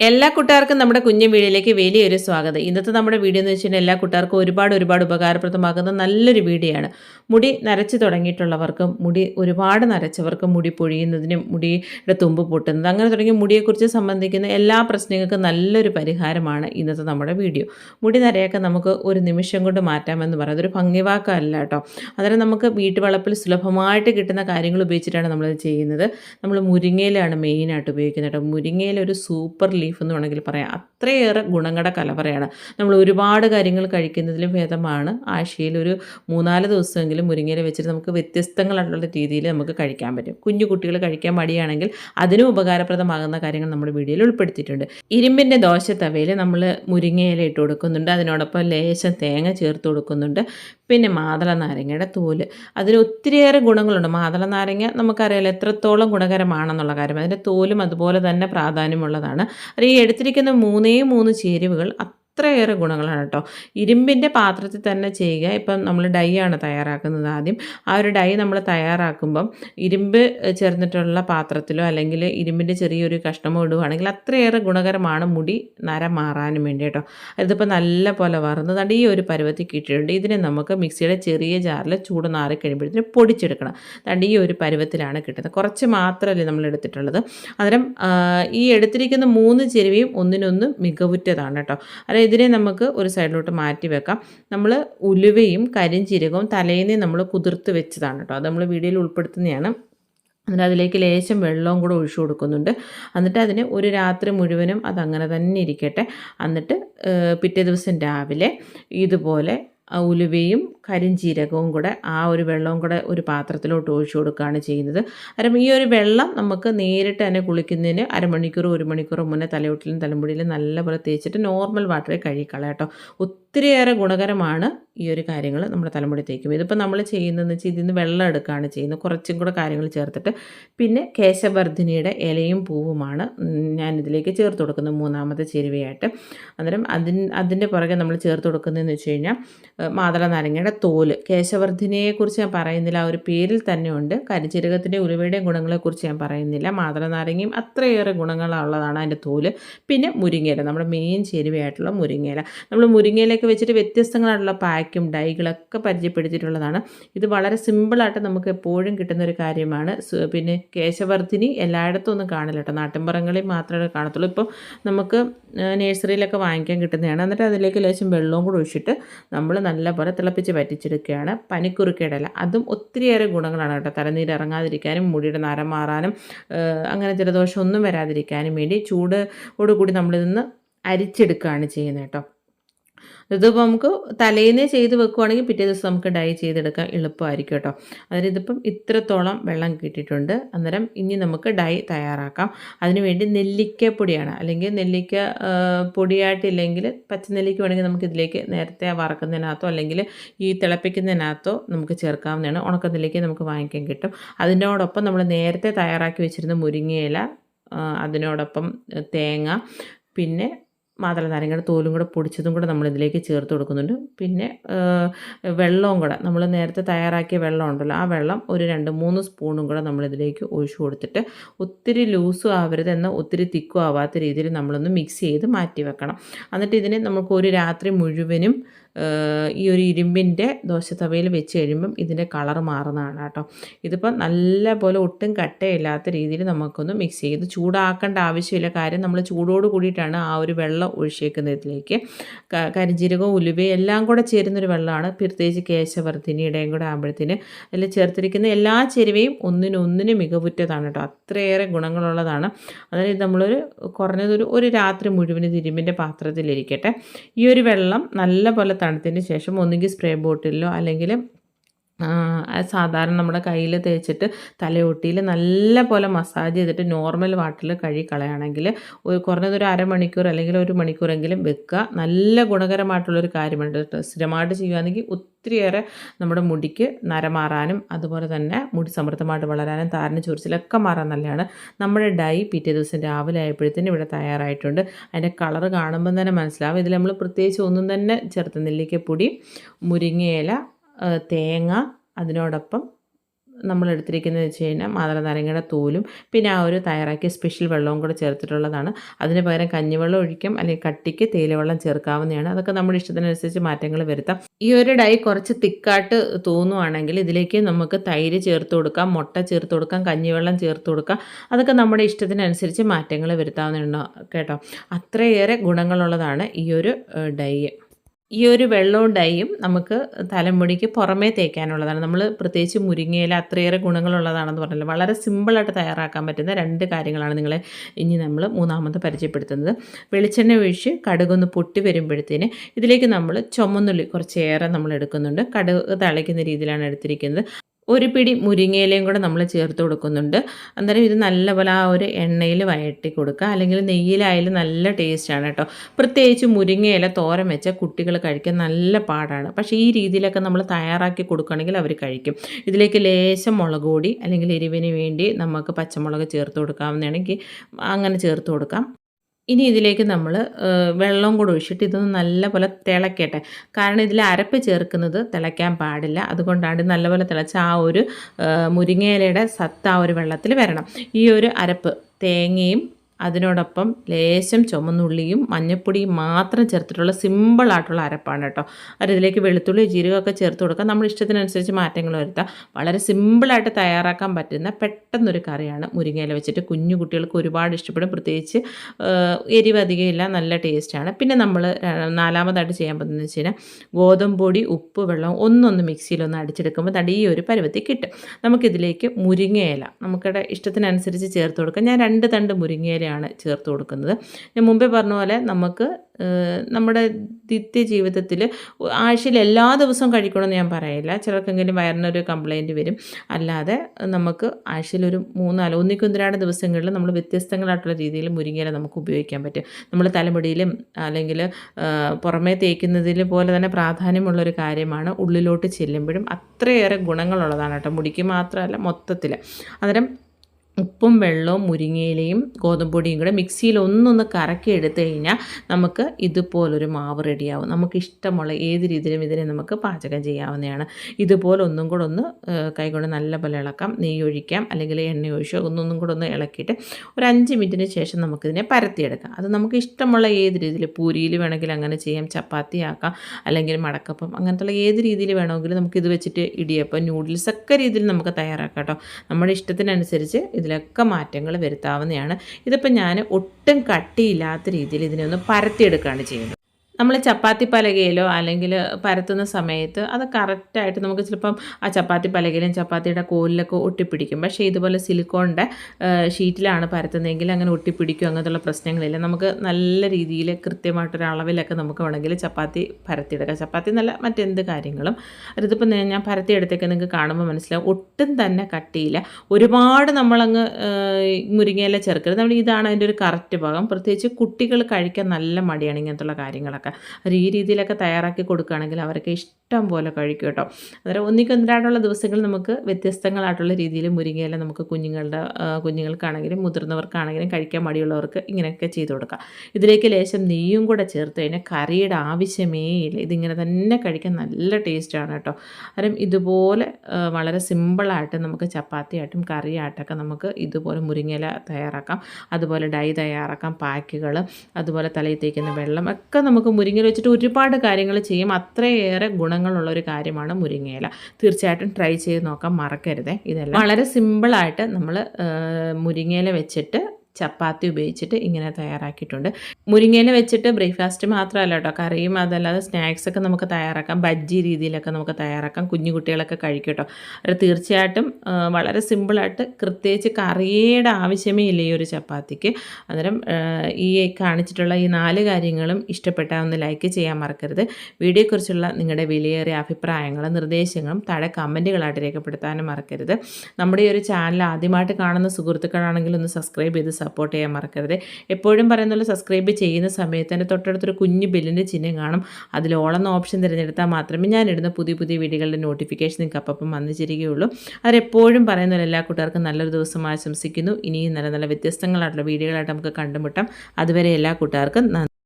എല്ലാ കൂട്ടുകാർക്കും നമ്മുടെ കുഞ്ഞു വീഡിയോയിലേക്ക് വലിയൊരു സ്വാഗതം. ഇന്നത്തെ നമ്മുടെ വീഡിയോ എന്ന് വെച്ചിട്ടുണ്ടെങ്കിൽ എല്ലാ കൂട്ടുകാർക്കും ഒരുപാട് ഒരുപാട് ഉപകാരപ്രദമാകുന്ന നല്ലൊരു വീഡിയോ ആണ്. മുടി നരച്ചു തുടങ്ങിയിട്ടുള്ളവർക്കും മുടി ഒരുപാട് നരച്ചവർക്കും മുടി പൊഴിയുന്നതിനും മുടിയുടെ തുമ്പ് പൊട്ടുന്നത് അങ്ങനെ തുടങ്ങി മുടിയെക്കുറിച്ച് സംബന്ധിക്കുന്ന എല്ലാ പ്രശ്നങ്ങൾക്കും നല്ലൊരു പരിഹാരമാണ് ഇന്നത്തെ നമ്മുടെ വീഡിയോ. മുടി നരയൊക്കെ നമുക്ക് ഒരു നിമിഷം കൊണ്ട് മാറ്റാമെന്ന് പറയാം. അതൊരു ഭംഗിവാക്കല്ല കേട്ടോ. അതായത് നമുക്ക് വീട്ടുവളപ്പിൽ സുലഭമായിട്ട് കിട്ടുന്ന കാര്യങ്ങൾ ഉപയോഗിച്ചിട്ടാണ് നമ്മളത് ചെയ്യുന്നത്. നമ്മൾ മുരിങ്ങയിലാണ് മെയിനായിട്ട് ഉപയോഗിക്കുന്നത് കേട്ടോ. മുരിങ്ങയിലൊരു സൂപ്പർ ലീഫ് എന്ന് വേണമെങ്കിൽ പറയാം. അത്രയേറെ ഗുണങ്ങളുടെ കലവറയാണ്. നമ്മൾ ഒരുപാട് കാര്യങ്ങൾ കഴിക്കുന്നതിലും ഭേദമാണ്. ആഴ്ചയിൽ ഒരു മൂന്നാൽ ദിവസമെങ്കിലും മുരിങ്ങയില വെച്ചിട്ട് നമുക്ക് വ്യത്യസ്തങ്ങളായിട്ടുള്ള രീതിയിൽ നമുക്ക് കഴിക്കാൻ പറ്റും. കുഞ്ഞു കുട്ടികൾ കഴിക്കാൻ മടിയാണെങ്കിൽ അതിനും ഉപകാരപ്രദമാകുന്ന കാര്യങ്ങൾ നമ്മുടെ വീഡിയോയിൽ ഉൾപ്പെടുത്തിയിട്ടുണ്ട്. ഇരുമ്പിന്റെ ദോശ തവയിൽ നമ്മൾ മുരിങ്ങയില ഇട്ട് കൊടുക്കുന്നുണ്ട്. അതിനോടൊപ്പം ലേശം തേങ്ങ ചേർത്ത് കൊടുക്കുന്നുണ്ട്. പിന്നെ മാതള നാരങ്ങയുടെ തോൽ. അതിന് ഒത്തിരിയേറെ ഗുണങ്ങളുണ്ട്. മാതള നാരങ്ങ നമുക്കറിയാലോ എത്രത്തോളം ഗുണകരമാണെന്നുള്ള കാര്യം. അതിന്റെ തോലും അതുപോലെ തന്നെ പ്രാധാന്യമുള്ളതാണ്. അത് ഈ എടുത്തിരിക്കുന്ന മൂന്നേ മൂന്ന് ചേരുവകൾ അത്രയേറെ ഗുണങ്ങളാണ് കേട്ടോ. ഇരുമ്പിന്റെ പാത്രത്തിൽ തന്നെ ചെയ്യുക. ഇപ്പം നമ്മൾ ഡൈ ആണ് തയ്യാറാക്കുന്നത് ആദ്യം. ആ ഒരു ഡൈ നമ്മൾ തയ്യാറാക്കുമ്പം ഇരുമ്പ് ചേർന്നിട്ടുള്ള പാത്രത്തിലോ അല്ലെങ്കിൽ ഇരുമ്പിന്റെ ചെറിയൊരു കഷ്ണമോ ഇടുകയാണെങ്കിൽ അത്രയേറെ ഗുണകരമാണ് മുടി നര മാറാനും വേണ്ടി കേട്ടോ. ഇതിപ്പോൾ നല്ല പോലെ വറുന്നതാണ് ഈ ഒരു പരുവത്തിൽ കിട്ടിയിട്ടുണ്ട്. ഇതിനെ നമുക്ക് മിക്സിയുടെ ചെറിയ ജാറിൽ ചൂട് നാറി കഴിയുമ്പോഴത്തേന് പൊടിച്ചെടുക്കണം. അതുകൊണ്ട് ഈ ഒരു പരുവത്തിലാണ് കിട്ടുന്നത്. കുറച്ച് മാത്രമല്ലേ നമ്മൾ എടുത്തിട്ടുള്ളത്. അന്നേരം ഈ എടുത്തിരിക്കുന്ന മൂന്ന് ചെരുവിയും ഒന്നിനൊന്ന് മികവുറ്റതാണ് കേട്ടോ. അതായത് ഇതിനെ നമുക്ക് ഒരു സൈഡിലോട്ട് മാറ്റി വെക്കാം. നമ്മൾ ഉലുവയും കരിഞ്ചീരകവും തലേന്നേ നമ്മൾ കുതിർത്ത് വെച്ചതാണ് കേട്ടോ. അത് നമ്മൾ വീഡിയോയിൽ ഉൾപ്പെടുത്തുന്നതാണ്. എന്നിട്ട് അതിലേക്ക് ലേശം വെള്ളവും കൂടെ ഒഴിച്ചു കൊടുക്കുന്നുണ്ട്. എന്നിട്ട് അതിന് ഒരു രാത്രി മുഴുവനും അതങ്ങനെ തന്നെ ഇരിക്കട്ടെ. എന്നിട്ട് പിറ്റേ ദിവസം രാവിലെ ഇതുപോലെ ഉലുവയും കരിഞ്ചീരകവും കൂടെ ആ ഒരു വെള്ളവും കൂടെ ഒരു പാത്രത്തിലോട്ട് ഒഴിച്ചു കൊടുക്കുകയാണ് ചെയ്യുന്നത്. കാരണം ഈ ഒരു വെള്ളം നമുക്ക് നേരിട്ട് തന്നെ കുളിക്കുന്നതിന് അരമണിക്കൂർ ഒരു മണിക്കൂർ മുന്നേ തലയോട്ടിലും തലമുടിയിലും നല്ലപോലെ തേച്ചിട്ട് നോർമൽ വാട്ടറിൽ കഴുകിക്കളയാം കേട്ടോ. ഒത്തിരിയേറെ ഗുണകരമാണ് ഈ ഒരു കാര്യങ്ങൾ നമ്മുടെ തലമുടി തേക്കും ഇതിപ്പോൾ നമ്മൾ ചെയ്യുന്നതെന്ന് വെച്ചാൽ ഇതിൽ നിന്ന് വെള്ളം എടുക്കുകയാണ് ചെയ്യുന്നത്. കുറച്ചും കൂടെ കാര്യങ്ങൾ ചേർത്തിട്ട് പിന്നെ കേശവർദ്ധിനിയുടെ ഇലയും പൂവുമാണ് ഞാൻ ഇതിലേക്ക് ചേർത്ത് കൊടുക്കുന്നത് മൂന്നാമത്തെ ചേരുവയായിട്ട്. അന്നേരം അതിന് അതിന്റെ പുറകെ നമ്മൾ ചേർത്ത് കൊടുക്കുന്നതെന്ന് വെച്ച് കഴിഞ്ഞാൽ മാതള നാരങ്ങയുടെ തോൽ. കേശവർദ്ധിനിയെക്കുറിച്ച് ഞാൻ പറയുന്നില്ല. ആ ഒരു പേരിൽ തന്നെ ഉണ്ട് കരിചീരകത്തിന്റെ ഉലുവയുടെയും ഗുണങ്ങളെക്കുറിച്ച് ഞാൻ പറയുന്നില്ല. മാതളനാരങ്ങയും അത്രയേറെ ഗുണങ്ങളുള്ളതാണ് അതിന്റെ തോൽ. പിന്നെ മുരിങ്ങയില. നമ്മുടെ മെയിൻ ചേരുവയായിട്ടുള്ള മുരിങ്ങയില. നമ്മൾ മുരിങ്ങയിലൊക്കെ വെച്ചിട്ട് വ്യത്യസ്തങ്ങളായിട്ടുള്ള പാക്കും ഡൈകളൊക്കെ പരിചയപ്പെടുത്തിയിട്ടുള്ളതാണ്. ഇത് വളരെ സിമ്പിളായിട്ട് നമുക്ക് എപ്പോഴും കിട്ടുന്ന ഒരു കാര്യമാണ് പിന്നെ കേശവർദ്ധിനി എല്ലായിടത്തും ഒന്നും കാണില്ല കേട്ടോ. മാത്രമേ കാണത്തുള്ളൂ. ഇപ്പോൾ നമുക്ക് നേഴ്സറിയിലൊക്കെ വാങ്ങിക്കാൻ കിട്ടുന്നതാണ്. എന്നിട്ട് അതിലേക്ക് ലേശം വെള്ളവും കൂടെ ഒഴിച്ചിട്ട് നമ്മൾ നല്ലപോലെ തിളപ്പിച്ച് പറ്റിച്ചെടുക്കുകയാണ് പനിക്കുറുക്കയുടെ അതും ഒത്തിരിയേറെ ഗുണങ്ങളാണ് കേട്ടോ. തലനീര് ഇറങ്ങാതിരിക്കാനും മുടിയുടെ നരം മാറാനും അങ്ങനെ ജലദോഷം ഒന്നും വരാതിരിക്കാനും വേണ്ടി ചൂടോടുകൂടി നമ്മളിതൊന്ന് അരിച്ചെടുക്കുകയാണ് ചെയ്യുന്നത് കേട്ടോ. ഇതിപ്പോൾ നമുക്ക് തലേന്നേ ചെയ്ത് വെക്കുവാണെങ്കിൽ പിറ്റേ ദിവസം നമുക്ക് ഡൈ ചെയ്തെടുക്കാൻ എളുപ്പമായിരിക്കും കേട്ടോ. അതായത് ഇതിപ്പം ഇത്രത്തോളം വെള്ളം കിട്ടിയിട്ടുണ്ട്. അന്നേരം ഇനി നമുക്ക് ഡൈ തയ്യാറാക്കാം. അതിനുവേണ്ടി നെല്ലിക്ക പൊടിയാണ് അല്ലെങ്കിൽ നെല്ലിക്ക പൊടിയായിട്ടില്ലെങ്കിൽ പച്ചനെല്ലിക്ക വേണമെങ്കിൽ നമുക്ക് ഇതിലേക്ക് നേരത്തെ വറക്കുന്നതിനകത്തോ അല്ലെങ്കിൽ ഈ തിളപ്പിക്കുന്നതിനകത്തോ നമുക്ക് ചേർക്കാവുന്നതാണ്. ഉണക്ക നെല്ലിക്ക നമുക്ക് വാങ്ങിക്കാൻ കിട്ടും. അതിനോടൊപ്പം നമ്മൾ നേരത്തെ തയ്യാറാക്കി വെച്ചിരുന്ന മുരിങ്ങയില അതിനോടൊപ്പം തേങ്ങ പിന്നെ മാതള നാരങ്ങയുടെ തോലും കൂടെ പൊടിച്ചതും കൂടെ നമ്മൾ ഇതിലേക്ക് ചേർത്ത് കൊടുക്കുന്നുണ്ട്. പിന്നെ വെള്ളവും കൂടെ നമ്മൾ നേരത്തെ തയ്യാറാക്കിയ വെള്ളം ഉണ്ടല്ലോ ആ വെള്ളം ഒരു രണ്ട് മൂന്ന് സ്പൂണും കൂടെ നമ്മളിതിലേക്ക് ഒഴിച്ചു കൊടുത്തിട്ട് ഒത്തിരി ലൂസും ആവരുത് എന്നാൽ ഒത്തിരി തിക്കും ആവാത്ത രീതിയിൽ നമ്മളൊന്ന് മിക്സ് ചെയ്ത് മാറ്റി വെക്കണം. എന്നിട്ട് ഇതിനെ നമുക്ക് ഒരു രാത്രി മുഴുവനും ഈ ഒരു ഇരുമ്പിന്റെ ദോശത്തവയിൽ വെച്ച് കഴിയുമ്പം ഇതിന്റെ കളർ മാറുന്നതാണ് കേട്ടോ. ഇതിപ്പോൾ നല്ല പോലെ ഒട്ടും കട്ടയില്ലാത്ത രീതിയിൽ നമുക്കൊന്ന് മിക്സ് ചെയ്ത് ചൂടാക്കേണ്ട ആവശ്യമില്ല. കാര്യം നമ്മൾ ചൂടോട് കൂടിയിട്ടാണ് ആ ഒരു വെള്ളം ഒഴിച്ചേക്കുന്നത് ഇതിലേക്ക്. കരിഞ്ജീരകവും ഉലുവയും എല്ലാം കൂടെ ചേരുന്നൊരു വെള്ളമാണ്. പ്രത്യേകിച്ച് കേശവർദ്ധിനിയുടെയും കൂടെ ആകുമ്പോഴത്തേന് അതിൽ ചേർത്തിരിക്കുന്ന എല്ലാ ചെരുവയും ഒന്നിനൊന്നിന് മികവുറ്റതാണ് കേട്ടോ. അത്രയേറെ ഗുണങ്ങളുള്ളതാണ്. അതായത് നമ്മളൊരു കുറഞ്ഞതൊരു ഒരു രാത്രി മുഴുവൻ ഇരുമ്പിന്റെ പാത്രത്തിലിരിക്കട്ടെ. ഈ ഒരു വെള്ളം നല്ല പോലെ തണുത്തതിന് ശേഷം ഒന്നുകിൽ സ്പ്രേ ബോട്ടിലോ അല്ലെങ്കിൽ സാധാരണ നമ്മുടെ കയ്യിൽ തേച്ചിട്ട് തലയൊട്ടിയിൽ നല്ല പോലെ മസാജ് ചെയ്തിട്ട് നോർമൽ വാട്ടറിൽ കഴുകി കളയുകയാണെങ്കിൽ ഒരു കുറഞ്ഞതൊരു അരമണിക്കൂർ അല്ലെങ്കിൽ ഒരു മണിക്കൂറെങ്കിലും വെക്കുക. നല്ല ഗുണകരമായിട്ടുള്ളൊരു കാര്യമുണ്ട് സ്ഥിരമായിട്ട് ചെയ്യുകയാണെങ്കിൽ ഒത്തിരിയേറെ നമ്മുടെ മുടിക്ക് നരമാറാനും അതുപോലെ തന്നെ മുടി സമൃദ്ധമായിട്ട് വളരാനും താരന് ചൊറിച്ചിലൊക്കെ മാറാൻ നല്ലതാണ്. നമ്മുടെ ഡൈ പിറ്റേ ദിവസം രാവിലെ ആയപ്പോഴത്തേനും ഇവിടെ തയ്യാറായിട്ടുണ്ട്. അതിന്റെ കളർ കാണുമ്പോൾ തന്നെ മനസ്സിലാവും. ഇതിൽ നമ്മൾ പ്രത്യേകിച്ച് ഒന്നും തന്നെ ചേർത്ത് നെല്ലിക്കപ്പൊടി മുരിങ്ങയില തേങ്ങ അതിനോടൊപ്പം നമ്മൾ എടുത്തിരിക്കുന്നത് വെച്ച് കഴിഞ്ഞാൽ മാതള നാരങ്ങയുടെ തോലും പിന്നെ ആ ഒരു തയ്യാറാക്കിയ സ്പെഷ്യൽ വെള്ളവും കൂടെ ചേർത്തിട്ടുള്ളതാണ്. അതിന് പകരം കഞ്ഞിവെള്ളം ഒഴിക്കും അല്ലെങ്കിൽ കട്ടിക്ക് തേയിലവെള്ളം ചേർക്കാവുന്നതാണ്. അതൊക്കെ നമ്മുടെ ഇഷ്ടത്തിനനുസരിച്ച് മാറ്റങ്ങൾ വരുത്താം. ഈ ഒരു ഡൈ കുറച്ച് തിക്കായിട്ട് തോന്നുവാണെങ്കിൽ ഇതിലേക്ക് നമുക്ക് തൈര് ചേർത്ത് കൊടുക്കാം മുട്ട ചേർത്ത് കൊടുക്കാം കഞ്ഞിവെള്ളം ചേർത്ത് കൊടുക്കാം. അതൊക്കെ നമ്മുടെ ഇഷ്ടത്തിനനുസരിച്ച് മാറ്റങ്ങൾ വരുത്താവുന്നതാണ് കേട്ടോ. അത്രയേറെ ഗുണങ്ങളുള്ളതാണ് ഈ ഒരു ഡൈ. ഈ ഒരു വെള്ളവും ഡൈയും നമുക്ക് തലമുടിക്ക് പുറമേ തേക്കാനുള്ളതാണ്. നമ്മൾ പ്രത്യേകിച്ച് മുരിങ്ങയില അത്രയേറെ ഗുണങ്ങളുള്ളതാണെന്ന് പറഞ്ഞല്ലോ. വളരെ സിമ്പിളായിട്ട് തയ്യാറാക്കാൻ പറ്റുന്ന രണ്ട് കാര്യങ്ങളാണ് നിങ്ങളെ ഇനി നമ്മൾ മൂന്നാമത് പരിചയപ്പെടുത്തുന്നത്. വെളിച്ചെണ്ണ ഒഴിച്ച് കടുകൊന്ന് പൊട്ടി വരുമ്പോഴത്തേന് ഇതിലേക്ക് നമ്മൾ ചുമന്നുള്ളി കുറച്ചേറെ നമ്മൾ എടുക്കുന്നുണ്ട്. കടുക് തളിക്കുന്ന രീതിയിലാണ് എടുത്തിരിക്കുന്നത്. ഒരു പിടി മുരിങ്ങയിലയും കൂടെ നമ്മൾ ചേർത്ത് കൊടുക്കുന്നുണ്ട്. അന്നേരം ഇത് നല്ലപോലെ ആ ഒരു എണ്ണയിൽ വയറ്റി കൊടുക്കുക അല്ലെങ്കിൽ നെയ്യിലായാലും നല്ല ടേസ്റ്റാണ് കേട്ടോ പ്രത്യേകിച്ച് മുരിങ്ങയില തോരം വെച്ച കുട്ടികൾ കഴിക്കാൻ നല്ല പാടാണ്. പക്ഷേ ഈ രീതിയിലൊക്കെ നമ്മൾ തയ്യാറാക്കി കൊടുക്കുകയാണെങ്കിൽ അവർ കഴിക്കും. ഇതിലേക്ക് ലേശം മുളക് അല്ലെങ്കിൽ എരിവിന് വേണ്ടി നമുക്ക് പച്ചമുളക് ചേർത്ത് കൊടുക്കാവുന്നതാണെങ്കിൽ അങ്ങനെ ചേർത്ത് കൊടുക്കാം. ഇനി ഇതിലേക്ക് നമ്മൾ വെള്ളം കൂടെ ഒഴിച്ചിട്ട് ഇതൊന്ന് നല്ലപോലെ തിളക്കട്ടെ. കാരണം ഇതിൽ അരപ്പ് ചേർക്കുന്നത് തിളയ്ക്കാൻ പാടില്ല. അതുകൊണ്ടാണ് നല്ലപോലെ തിളച്ച ആ ഒരു മുരിങ്ങയിലയുടെ സത്ത് ആ ഒരു വെള്ളത്തിൽ വരണം. ഈ ഒരു അരപ്പ് തേങ്ങയും അതിനോടൊപ്പം ലേശം ചുമന്നുള്ളിയും മഞ്ഞപ്പൊടിയും മാത്രം ചേർത്തിട്ടുള്ള സിമ്പിളായിട്ടുള്ള അരപ്പാണ് കേട്ടോ. അത് ഇതിലേക്ക് വെളുത്തുള്ളി ജീരകമൊക്കെ ചേർത്ത് കൊടുക്കാം. നമ്മുടെ ഇഷ്ടത്തിനനുസരിച്ച് മാറ്റങ്ങൾ വരുത്താം. വളരെ സിമ്പിളായിട്ട് തയ്യാറാക്കാൻ പറ്റുന്ന പെട്ടെന്നൊരു കറിയാണ് മുരിങ്ങയില വെച്ചിട്ട്. കുഞ്ഞു കുട്ടികൾക്ക് ഒരുപാട് ഇഷ്ടപ്പെടും. പ്രത്യേകിച്ച് എരിവ് അധികമില്ല നല്ല ടേസ്റ്റാണ് പിന്നെ നമ്മൾ നാലാമതായിട്ട് ചെയ്യാൻ പറ്റുന്നത് വെച്ച് കഴിഞ്ഞാൽ ഗോതമ്പൊടി ഉപ്പ് വെള്ളം ഒന്നൊന്ന് മിക്സിയിലൊന്ന് അടിച്ചെടുക്കുമ്പോൾ തടി ഈ ഒരു പരുവത്തിൽ കിട്ടും. നമുക്കിതിലേക്ക് മുരിങ്ങയില നമുക്കിടെ ഇഷ്ടത്തിനനുസരിച്ച് ചേർത്ത് കൊടുക്കാം. ഞാൻ രണ്ട് തണ്ട് മുരിങ്ങയില കൂടെയാണ് ചേർത്ത് കൊടുക്കുന്നത്. ഞാൻ മുമ്പേ പറഞ്ഞ പോലെ നമുക്ക് നമ്മുടെ നിത്യ ജീവിതത്തിൽ ആഴ്ചയിൽ എല്ലാ ദിവസവും കഴിക്കണമെന്ന് ഞാൻ പറയില്ല. ചിലർക്കെങ്കിലും വയറിനൊരു കംപ്ലയിന്റ് വരും. അല്ലാതെ നമുക്ക് ആഴ്ചയിൽ ഒരു മൂന്നാലോ ഒന്നിക്കൊന്നിരാട് ദിവസങ്ങളിൽ നമ്മൾ വ്യത്യസ്തങ്ങളായിട്ടുള്ള രീതിയിൽ മുരിങ്ങയില നമുക്ക് ഉപയോഗിക്കാൻ പറ്റും. നമ്മൾ തലമുടിയിലും അല്ലെങ്കിൽ പുറമേ തേക്കുന്നതിൽ പോലെ തന്നെ പ്രാധാന്യമുള്ളൊരു കാര്യമാണ് ഉള്ളിലോട്ട് ചെല്ലുമ്പോഴും അത്രയേറെ ഗുണങ്ങളുള്ളതാണ് കേട്ടോ. മുടിക്ക് മാത്രമല്ല മൊത്തത്തിൽ അന്നേരം ഉപ്പും വെള്ളവും മുരിങ്ങയിലയും ഗോതമ്പൊടിയും കൂടെ മിക്സിയിൽ ഒന്നൊന്ന് കറക്കി എടുത്തു കഴിഞ്ഞാൽ നമുക്ക് ഇതുപോലൊരു മാവ് റെഡിയാവും. നമുക്ക് ഇഷ്ടമുള്ള ഏത് രീതിയിലും ഇതിനെ നമുക്ക് പാചകം ചെയ്യാവുന്നതാണ്. ഇതുപോലെ ഒന്നും കൂടെ ഒന്ന് കൈകൊണ്ട് നല്ലപോലെ ഇളക്കാം. നെയ്യ് ഒഴിക്കാം അല്ലെങ്കിൽ എണ്ണ ഒഴിച്ചോ ഒന്നൊന്നും കൂടെ ഒന്ന് ഇളക്കിയിട്ട് ഒരു അഞ്ച് മിനിറ്റിന് ശേഷം നമുക്കിതിനെ പരത്തിയെടുക്കാം. അത് നമുക്ക് ഇഷ്ടമുള്ള ഏത് രീതിയിൽ പൂരിയിൽ വേണമെങ്കിൽ അങ്ങനെ ചെയ്യാം. ചപ്പാത്തി ആക്കാം. അല്ലെങ്കിൽ മടക്കപ്പം. അങ്ങനത്തുള്ള ഏത് രീതിയിൽ വേണമെങ്കിലും നമുക്ക് ഇത് വെച്ചിട്ട് ഇടിയപ്പം നൂഡിൽസ് ഒക്കെ രീതിയിൽ നമുക്ക് തയ്യാറാക്കാം കേട്ടോ. നമ്മുടെ ഇഷ്ടത്തിനനുസരിച്ച് ഇത് ഇതിലൊക്കെ മാറ്റങ്ങൾ വരുത്താവുന്നതാണ്. ഇതിപ്പോൾ ഞാൻ ഒട്ടും കട്ടിയില്ലാത്ത രീതിയിൽ ഇതിനെ ഒന്ന് പരത്തിയെടുക്കുകയാണ് ചെയ്യുന്നത്. നമ്മൾ ചപ്പാത്തി പലകയിലോ അല്ലെങ്കിൽ പരത്തുന്ന സമയത്ത് അത് കറക്റ്റായിട്ട് നമുക്ക് ചിലപ്പം ആ ചപ്പാത്തി പലകയിലും ചപ്പാത്തിയുടെ കോലിലൊക്കെ ഒട്ടിപ്പിടിക്കും. പക്ഷേ ഇതുപോലെ സിലിക്കോണിന്റെ ഷീറ്റിലാണ് പരത്തുന്നതെങ്കിൽ അങ്ങനെ ഒട്ടിപ്പിടിക്കും അങ്ങനത്തുള്ള പ്രശ്നങ്ങളില്ല. നമുക്ക് നല്ല രീതിയിൽ കൃത്യമായിട്ടൊരു അളവിലൊക്കെ നമുക്ക് വേണമെങ്കിൽ ചപ്പാത്തി പരത്തിയെടുക്കാം. ചപ്പാത്തി നല്ല മറ്റെന്ത് കാര്യങ്ങളും. അതിപ്പോൾ ഞാൻ പരത്തിയെടുത്തേക്ക് നിങ്ങൾക്ക് കാണുമ്പോൾ മനസ്സിലാവും. ഒട്ടും തന്നെ കട്ടിയില്ല. ഒരുപാട് നമ്മളങ്ങ് മുരിങ്ങയില ചേർക്കരുത്. നമ്മൾ ഇതാണ് അതിന്റെ ഒരു കറക്റ്റ് ഭാഗം. പ്രത്യേകിച്ച് കുട്ടികൾ കഴിക്കാൻ നല്ല മടിയാണ് ഇങ്ങനത്തുള്ള കാര്യങ്ങളൊക്കെ. അവർ ഈ രീതിയിലൊക്കെ തയ്യാറാക്കി കൊടുക്കുകയാണെങ്കിൽ അവർക്ക് ഇഷ്ടം പോലെ കഴിക്കും കേട്ടോ. അന്നേരം ഒന്നിക്കൊന്നിരാണ്ടുള്ള ദിവസങ്ങൾ നമുക്ക് വ്യത്യസ്തങ്ങളായിട്ടുള്ള രീതിയിൽ മുരിങ്ങയില നമുക്ക് കുഞ്ഞുങ്ങളുടെ കുഞ്ഞുങ്ങൾക്കാണെങ്കിലും മുതിർന്നവർക്കാണെങ്കിലും കഴിക്കാൻ മടിയുള്ളവർക്ക് ഇങ്ങനെയൊക്കെ ചെയ്ത് കൊടുക്കാം. ഇതിലേക്ക് ലേശം നെയ്യും കൂടെ ചേർത്ത് കഴിഞ്ഞാൽ കറിയുടെ ആവശ്യമേ ഇല്ല. ഇതിങ്ങനെ തന്നെ കഴിക്കാൻ നല്ല ടേസ്റ്റാണ് കേട്ടോ. അന്നേരം ഇതുപോലെ വളരെ സിമ്പിളായിട്ട് നമുക്ക് ചപ്പാത്തിയായിട്ടും കറിയായിട്ടൊക്കെ നമുക്ക് ഇതുപോലെ മുരിങ്ങയില തയ്യാറാക്കാം. അതുപോലെ ഡൈ തയ്യാറാക്കാം പാക്കുകൾ അതുപോലെ തലയിൽ തേക്കുന്ന വെള്ളം ഒക്കെ നമുക്ക് മുരിങ്ങയില വെച്ചിട്ട് ഒരുപാട് കാര്യങ്ങൾ ചെയ്യും. അത്രയേറെ ഗുണങ്ങളുള്ള ഒരു കാര്യമാണ് മുരിങ്ങയില. തീർച്ചയായിട്ടും ട്രൈ ചെയ്ത് നോക്കാൻ മറക്കരുതേ. ഇതെല്ലാം വളരെ സിമ്പിളായിട്ട് നമ്മൾ മുരിങ്ങയില വെച്ചിട്ട് ചപ്പാത്തി ഉപയോഗിച്ചിട്ട് ഇങ്ങനെ തയ്യാറാക്കിയിട്ടുണ്ട്. മുരിങ്ങയില വെച്ചിട്ട് ബ്രേക്ക്ഫാസ്റ്റ് മാത്രമല്ല കേട്ടോ. കറിയും അതല്ലാതെ സ്നാക്സൊക്കെ നമുക്ക് തയ്യാറാക്കാം. ബജ്ജി രീതിയിലൊക്കെ നമുക്ക് തയ്യാറാക്കാം. കുഞ്ഞു കുട്ടികളൊക്കെ കഴിക്കും കേട്ടോ. അത് തീർച്ചയായിട്ടും വളരെ സിമ്പിളായിട്ട് പ്രത്യേകിച്ച് കറിയുടെ ആവശ്യമേ ഇല്ല ഈ ഒരു ചപ്പാത്തിക്ക്. അന്നേരം ഈ കാണിച്ചിട്ടുള്ള ഈ നാല് കാര്യങ്ങളും ഇഷ്ടപ്പെട്ടാൽ ഒന്ന് ലൈക്ക് ചെയ്യാൻ മറക്കരുത്. വീഡിയോയെക്കുറിച്ചുള്ള നിങ്ങളുടെ വിലയേറിയ അഭിപ്രായങ്ങളും നിർദ്ദേശങ്ങളും താഴെ കമന്റുകളായിട്ട് രേഖപ്പെടുത്താനും മറക്കരുത്. നമ്മുടെ ഈ ഒരു ചാനൽ ആദ്യമായിട്ട് കാണുന്ന സുഹൃത്തുക്കളാണെങ്കിൽ ഒന്ന് സബ്സ്ക്രൈബ് ചെയ്ത് സപ്പോർട്ട് ചെയ്യാൻ മറക്കരുത്. എപ്പോഴും പറയുന്നത് സബ്സ്ക്രൈബ് ചെയ്യുന്ന സമയത്ത് തന്നെ തൊട്ടടുത്തൊരു കുഞ്ഞു ബില്ലിന്റെ ചിഹ്നം കാണും. അതിൽ ഓളെന്ന ഓപ്ഷൻ തിരഞ്ഞെടുത്താൽ മാത്രമേ ഞാൻ ഇടുന്ന പുതിയ പുതിയ വീഡിയോകളുടെ നോട്ടിഫിക്കേഷൻ നിങ്ങൾക്ക് അപ്പം വന്നു അവരെപ്പോഴും പറയുന്ന എല്ലാ കൂട്ടുകാർക്കും നല്ലൊരു ദിവസം ആശംസിക്കുന്നു. ഇനിയും നല്ല നല്ല വ്യത്യസ്തങ്ങളായിട്ടുള്ള വീഡിയോകളായിട്ട് നമുക്ക് കണ്ടുമുട്ടാം. അതുവരെ എല്ലാ കൂട്ടുകാർക്കും